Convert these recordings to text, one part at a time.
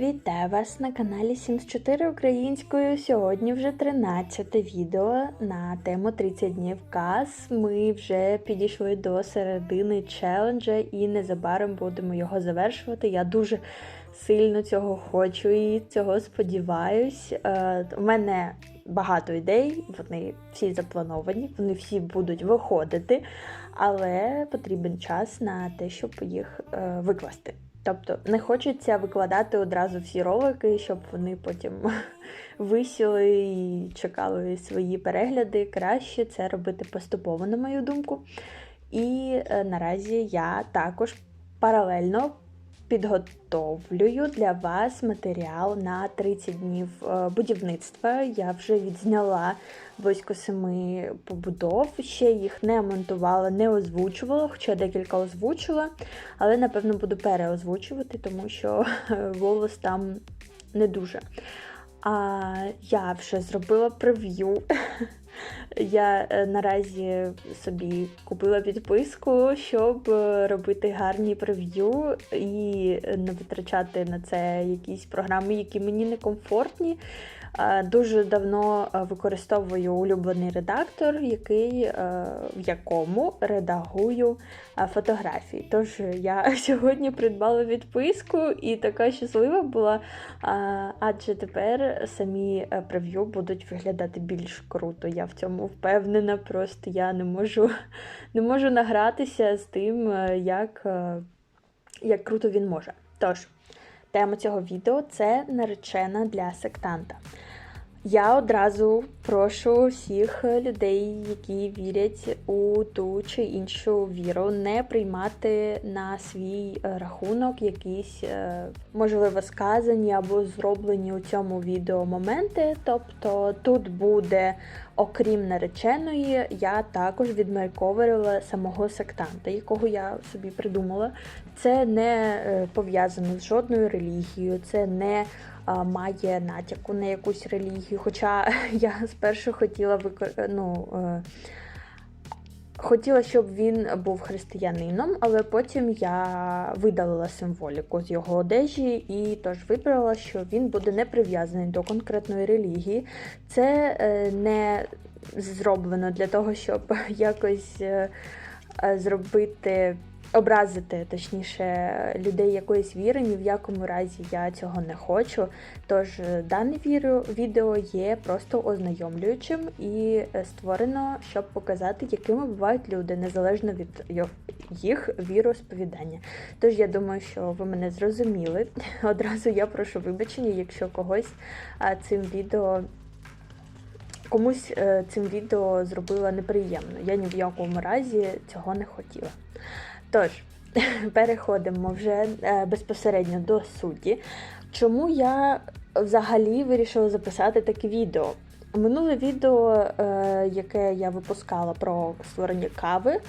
Вітаю вас на каналі Sims 4 українською. Сьогодні вже 13 відео на тему 30 днів каз. Ми вже підійшли до середини челенджа і незабаром будемо його завершувати. Я дуже сильно цього хочу і цього сподіваюсь. Е, У мене багато ідей, вони всі заплановані, вони всі будуть виходити, але потрібен час на те, щоб їх е, викласти. Тобто не хочеться викладати одразу всі ролики, щоб вони потім висіли і чекали свої перегляди. Краще це робити поступово, на мою думку. І е, наразі я також паралельно підготовлюю для вас матеріал на 30 днів е, будівництва. Я вже відзняла близько семи побудов, ще їх не монтувала, не озвучувала, хоча декілька озвучила, але напевно буду переозвучувати, тому що голос там не дуже. А я вже зробила прев'ю. Я е, наразі собі купила підписку, щоб е, робити гарні прев'ю і не витрачати на це якісь програми, які мені не комфортні. Е, Дуже давно е, використовую улюблений редактор, який, е, в якому редагую е, фотографії. Тож я сьогодні придбала відписку і така щаслива була, адже тепер самі е, прев'ю будуть виглядати більш круто. Я в цьому впевнена, просто я не можу, не можу награтися з тим, е, як, е, як круто він може. Тож, тема цього відео це наречена для сектанта. Я одразу прошу всіх людей, які вірять у ту чи іншу віру, не приймати на свій рахунок якісь, е, можливо, сказані або зроблені у цьому відео моменти. Тобто тут буде, окрім нареченої, я також відмайковувала самого сектанта, якого я собі придумала. Це не е, пов'язано з жодною релігією, це не має натяку на якусь релігію. Хоча я спершу хотіла викор... ну, е, хотіла, щоб він був християнином, але потім я видалила символіку з його одежі і тож вибрала, що він буде не прив'язаний до конкретної релігії. Це е, не зроблено для того, щоб якось е, е, зробити образити точніше людей якоїсь віри. Ні в якому разі я цього не хочу. Тож е, дане відео є просто ознайомлюючим і е, створено, щоб показати, якими бувають люди, незалежно від їх віросповідання. Тож я думаю, що ви мене зрозуміли. Одразу я прошу вибачення, якщо когось цим відео. Комусь е, цим відео зробила неприємно. Я ні в якому разі цього не хотіла. Тож, переходимо вже е, безпосередньо до суті. Чому я взагалі вирішила записати таке відео? Минуле відео, е, яке я випускала про створення кави,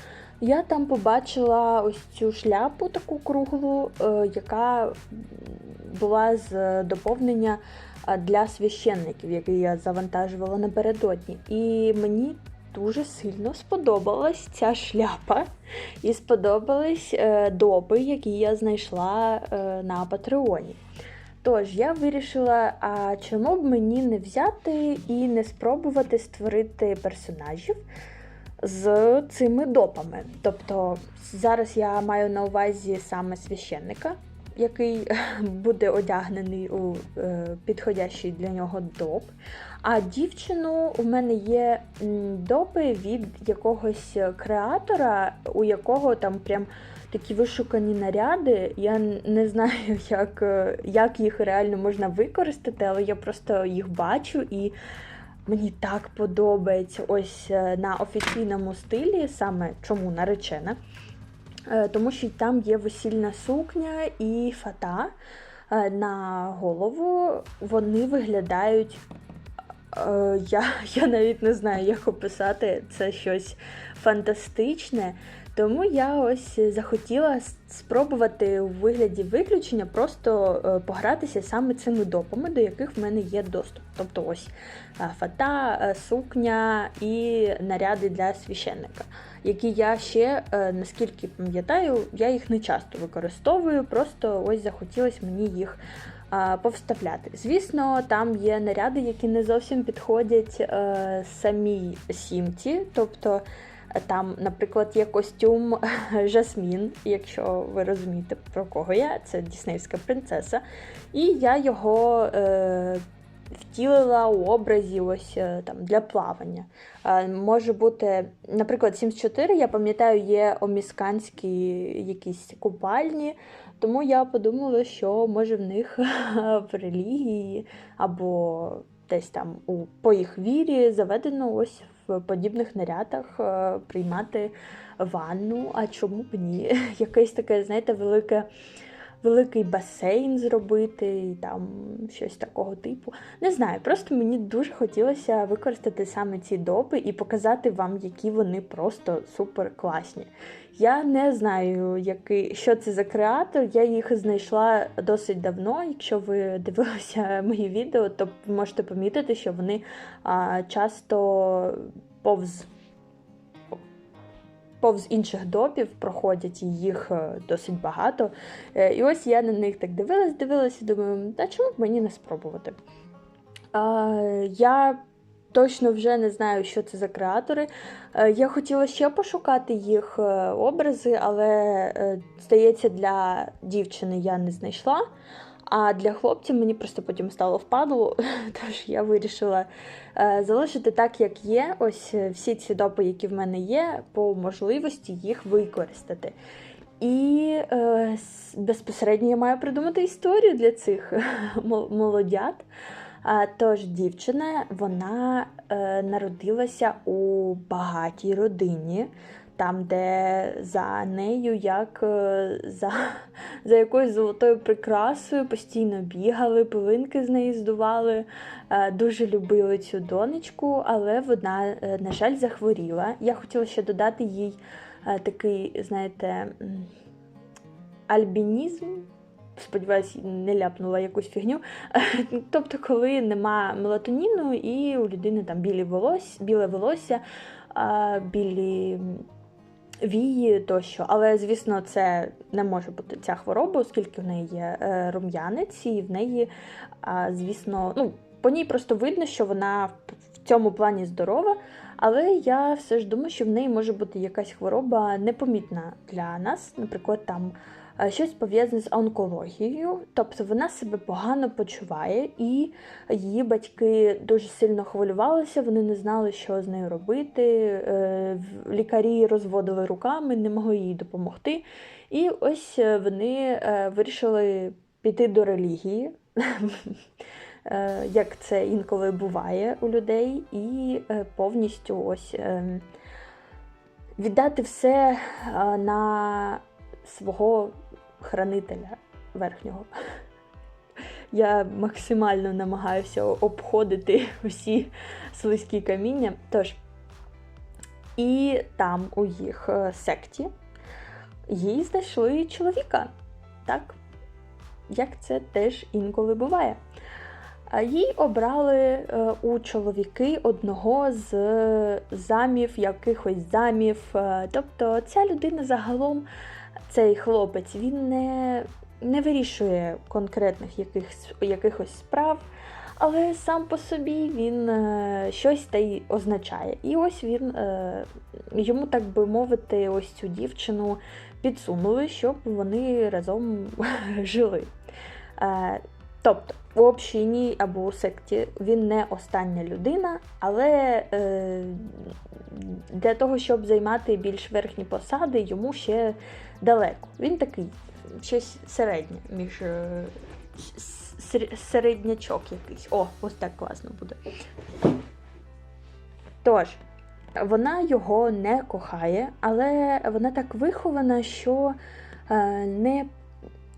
я там побачила ось цю шляпу таку круглу, е, яка була з доповнення для священників, який я завантажувала напередодні. І мені дуже сильно сподобалась ця шляпа. І сподобались е, доби, які я знайшла е, на Патреоні. Тож я вирішила, а чому б мені не взяти і не спробувати створити персонажів з цими допами. Тобто зараз я маю на увазі саме священника, який буде одягнений у е, підходящий для нього доп. А дівчину у мене є допи від якогось креатора, у якого там прям такі вишукані наряди. Я не знаю, як, е, як їх реально можна використати, але я просто їх бачу і. Мені так подобається ось е, на офіційному стилі, саме чому наречена. Е, Тому що там є весільна сукня і фата е, на голову. Вони виглядають. е, Я, я навіть не знаю, як описати це щось фантастичне. Тому я ось захотіла спробувати у вигляді виключення просто е, погратися саме цими допами, до яких в мене є доступ. Тобто ось е, фата, е, сукня і наряди для священника. які я ще, е, наскільки пам'ятаю, я їх не часто використовую, просто ось захотілося мені їх повставляти. Звісно, там є наряди, які не зовсім підходять е, самій сімці, тобто. Там, наприклад, є костюм Жасмін, якщо ви розумієте, про кого я, це Діснейська принцеса. І я його е, втілила у образі ось е, там для плавання. Е, може бути, наприклад, Sims 4, я пам'ятаю, є омісканські якісь купальні, тому я подумала, що може в них в релігії або десь там у по їх вірі заведено ось в подібних нарядах е, приймати ванну. А чому б ні? Якесь таке, знаєте, велике. Великий басейн зробити, і там щось такого типу. Не знаю, просто мені дуже хотілося використати саме ці допи і показати вам, які вони просто супер класні. Я не знаю, який, що це за креатор. Я їх знайшла досить давно. Якщо ви дивилися мої відео, то можете помітити, що вони а, часто повз повз інших допів проходять, їх е, досить багато. Е, І ось я на них так дивилась, дивилась і думаю, а чому б мені не спробувати? А, Я точно вже не знаю, що це за креатори. Е, Я хотіла ще пошукати їх образи, але, здається, для дівчини я не знайшла. А для хлопців мені просто потім стало впадло, тож я вирішила е, залишити так, як є. Ось е, всі ці допи, які в мене є, по можливості їх використати. І е, безпосередньо я маю придумати історію для цих молодят. А, Тож дівчина вона е, народилася у багатій родині там, де за нею, як е, за за якоюсь золотою прикрасою, постійно бігали, пилинки з неї здували, е, дуже любили цю донечку, але вона, е, на жаль, захворіла. Я хотіла ще додати їй такий, знаєте, альбінізм. Сподіваюсь, не ляпнула якусь фігню. Тобто, коли нема мелатоніну і у людини там білі волосся, біле волосся, білі вії тощо. Але, звісно, це не може бути ця хвороба, оскільки в неї є е, рум'янець, і в неї, звісно, ну, по ній просто видно, що вона в цьому плані здорова. Але я все ж думаю, що в неї може бути якась хвороба непомітна для нас, наприклад, там щось пов'язане з онкологією, тобто вона себе погано почуває, і її батьки дуже сильно хвилювалися, вони не знали, що з нею робити. Е, лікарі розводили руками, не могли їй допомогти. І ось е, вони е, вирішили піти до релігії. Як це інколи буває у людей, і повністю ось віддати все на свого хранителя верхнього. Я максимально намагаюся обходити всі слизькі каміння. Тож, і там у їх е, секті їй знайшли чоловіка. Так, як це теж інколи буває. Їй обрали е, у чоловіки одного з замів, якихось замів. Е, тобто ця людина загалом цей хлопець він не не вирішує конкретних якихось, якихось справ, але сам по собі він е, щось та й означає. І ось він е, йому, так би мовити, ось цю дівчину підсунули, щоб вони разом жили. Е, тобто, у общині або у секті він не остання людина, але е, для того, щоб займати більш верхні посади, йому ще далеко. Він такий щось середнє між е, середнячок якийсь. О, ось так класно буде. Тож, вона його не кохає, але вона так вихована, що е, не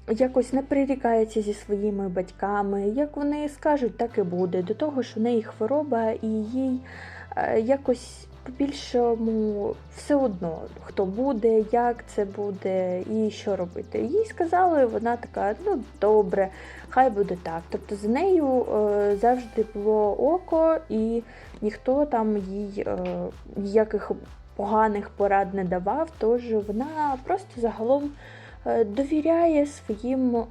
якось не прирікається зі своїми батьками. Як вони скажуть, так і буде. До того ж, у неї хвороба, і їй е, якось по-більшому все одно, хто буде, як це буде і що робити. Їй сказали, вона така, ну добре, хай буде так. Тобто за нею е, завжди було око, і ніхто там їй е, ніяких поганих порад не давав, тож вона просто загалом довіряє своїм е,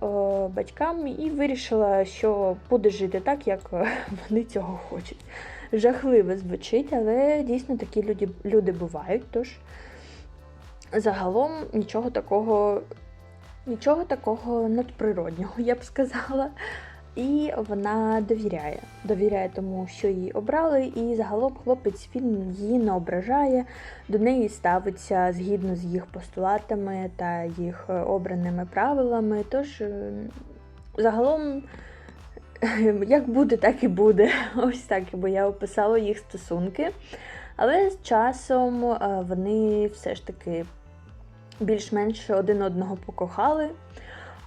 батькам і вирішила, що буде жити так, як е, вони цього хочуть. Жахливо звучить, але дійсно такі люди, люди бувають. Тож загалом нічого такого, нічого такого надприроднього, я б сказала. І вона довіряє. Довіряє тому, що її обрали, і загалом хлопець він її не ображає, до неї ставиться згідно з їх постулатами та їх е, обраними правилами. Тож е, загалом, як буде, так і буде. Ось так, бо я описала їх стосунки. Але з часом е, вони все ж таки більш-менш один одного покохали.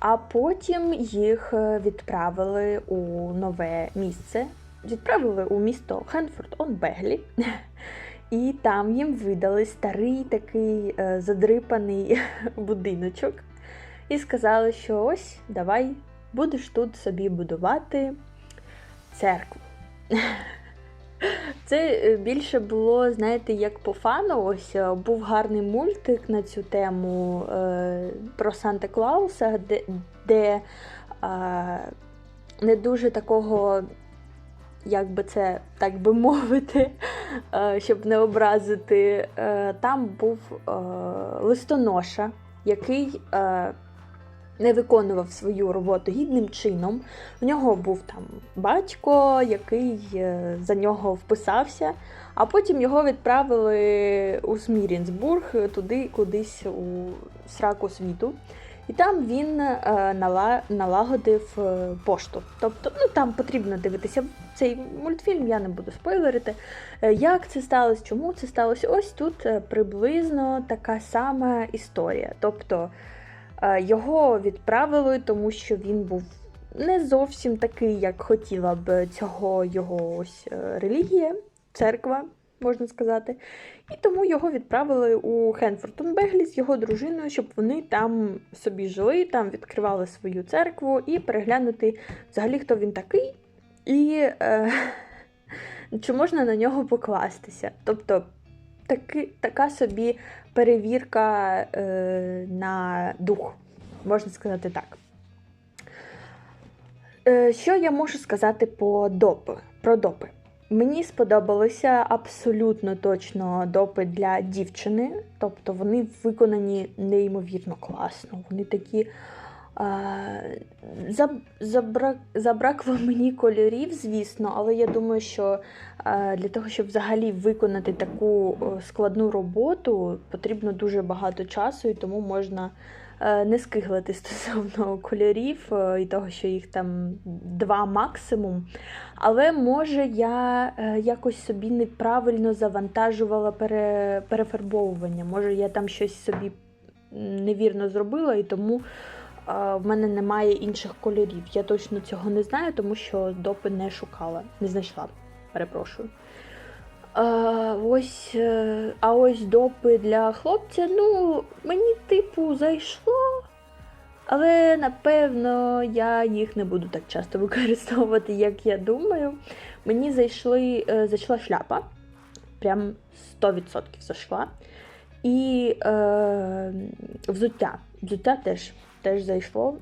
А потім їх е, відправили у нове місце. Відправили у місто Хенфорд он Беглі. І там їм видали старий такий е, задрипаний будиночок. І сказали, що ось, давай будеш тут собі будувати церкву. Це е, більше було, знаєте, як по фану. Ось е, був гарний мультик на цю тему е, про Санта Клауса, де, де е, не дуже такого, як би це так би мовити, е, щоб не образити. Е, там був е, листоноша, який. Е, не виконував свою роботу гідним чином. У нього був там батько, який е, за нього вписався, а потім його відправили у Смірінсбург, туди кудись у сраку світу. І там він е, нала- налагодив е, пошту. Тобто, ну там потрібно дивитися цей мультфільм, я не буду спойлерити. Як це сталося, чому це сталося? Ось тут приблизно така сама історія. Тобто Його відправили, тому що він був не зовсім такий, як хотіла б цього його ось е, релігія, церква, можна сказати. І тому його відправили у Хенфортон Беглі з його дружиною, щоб вони там собі жили, там відкривали свою церкву і переглянути взагалі, хто він такий, і е, чи можна на нього покластися. Тобто таки, така собі перевірка е, на дух, можна сказати так. Е, що я можу сказати по допи, про допи? Мені сподобалися абсолютно точно допи для дівчини, тобто вони виконані неймовірно класно. Вони такі. Заб- забрак, забракло мені кольорів, звісно, але я думаю, що для того, щоб взагалі виконати таку складну роботу, потрібно дуже багато часу, і тому можна е, не скиглити стосовно кольорів е, і того, що їх там два максимум. Але може я е, якось собі неправильно завантажувала пере, перефарбовування. Може, я там щось собі невірно зробила, і тому в мене немає інших кольорів. Я точно цього не знаю, тому що допи не шукала, не знайшла. Перепрошую. Ось, е, а ось допи для хлопця, ну, мені, типу, зайшло. Але напевно я їх не буду так часто використовувати, як я думаю. Мені зайшли, е, зайшла шляпа. Прям 100% зайшла. І е, взуття. Взуття теж, теж зайшло.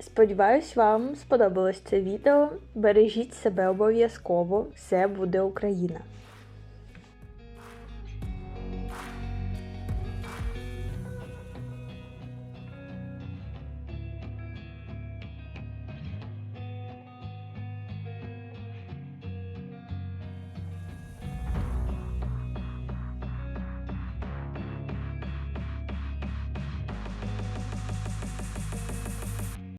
Сподіваюсь, вам сподобалось це відео. Бережіть себе обов'язково. Все буде Україна!